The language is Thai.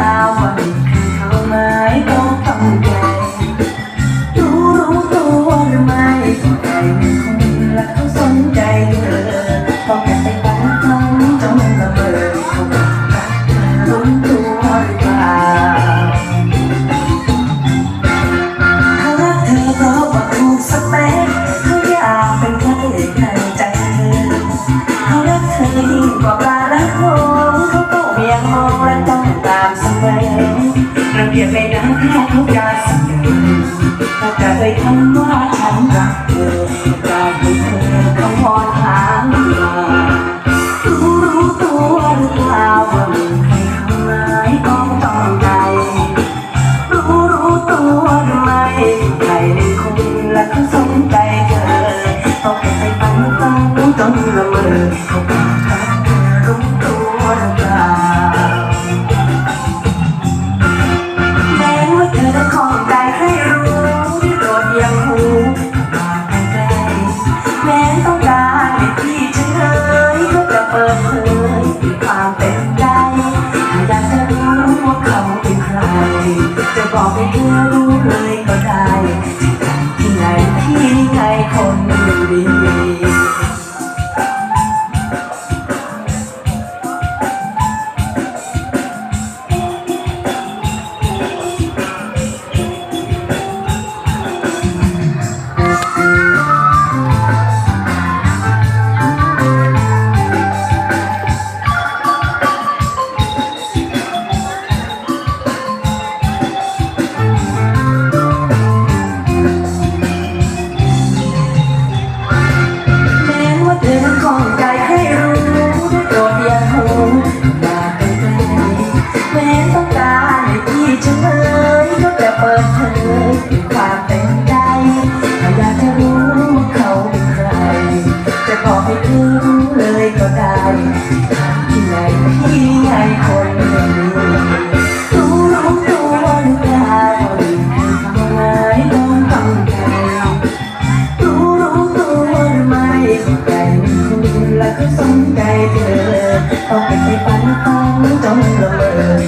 Natal. เรียนไม่นได้เขาจะสั่งแต่จะไปทำว่าฉันรักเธอจะไปเธอคำพอถามมารู้รู้ตัวหรือเปล่าว่ามีใครทำร้ายก็ต้องการ em เปิดเผยถึงความเป็นใจอยากจะรู้ว่าเขาเป็นใคร จะบอกให้รู้เลยก็ได้ที่ไหนที่ไหนคนไม่รู้รู้รู้ตัวหรือเปไม่ต้องตั้ใจรู้รู้ตัว่านอไม่สนใจคุณและก็สนใจเธอต้องไปไปฝันฟังจนละเมอ